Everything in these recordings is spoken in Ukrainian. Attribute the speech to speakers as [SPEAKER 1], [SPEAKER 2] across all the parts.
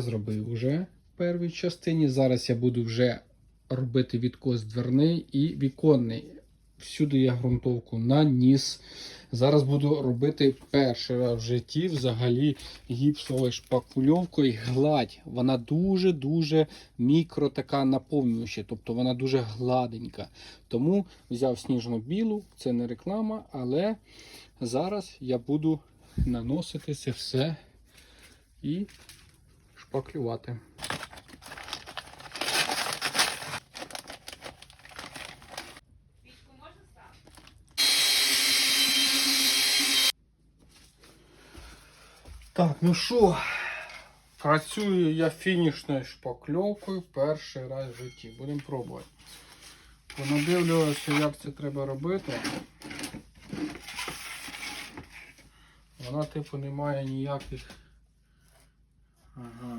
[SPEAKER 1] Зробив вже в першій частині. Зараз я буду вже робити відкос дверний і віконний. Всюди я ґрунтовку наніс. Зараз буду робити перший раз в житті взагалі гіпсовою шпакульовкою гладь. Вона дуже-дуже мікро така наповнююча, тобто вона дуже гладенька. Тому взяв сніжно білу, це не реклама, але зараз я буду наносити це все і шпаклювати. Так, ну що, працюю я фінішною шпакльовкою перший раз в житті. Будемо пробувати. Понадивлювався, як це треба робити. Вона, типу, не має ніяких. Uh-huh.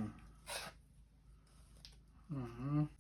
[SPEAKER 1] Uh-huh.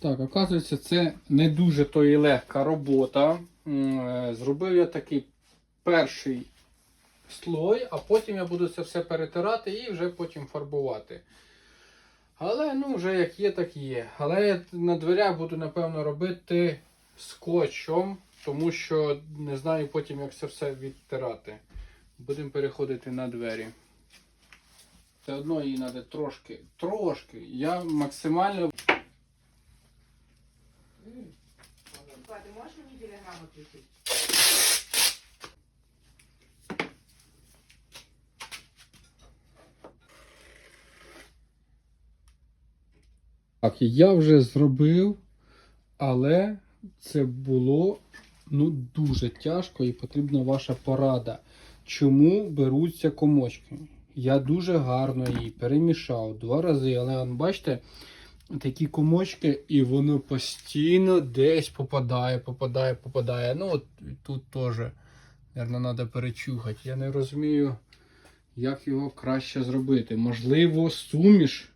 [SPEAKER 1] Так, оказується, це не дуже то і легка робота. Е, Зробив я такий перший слой, а потім я буду це все перетирати і вже потім фарбувати. Але ну, вже як є, так є. Але я на дверях буду, напевно, робити скотчем, тому що не знаю потім, як це все відтирати. Будемо переходити на двері. Все одно її треба трошки, трошки. Я максимально
[SPEAKER 2] мне?
[SPEAKER 1] Так, я вже зробив, але це було ну, дуже тяжко і потрібна ваша порада. Чому беруться комочки? Я дуже гарно її перемішав два рази, але бачите, такі комочки, і воно постійно десь попадає, попадає, попадає. Ну, от тут теж, мабуть, треба перечухати. Я не розумію, як його краще зробити. Можливо, суміш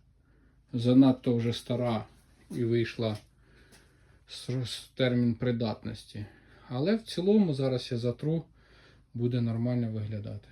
[SPEAKER 1] занадто вже стара і вийшла з термін придатності. Але в цілому зараз я затру, буде нормально виглядати.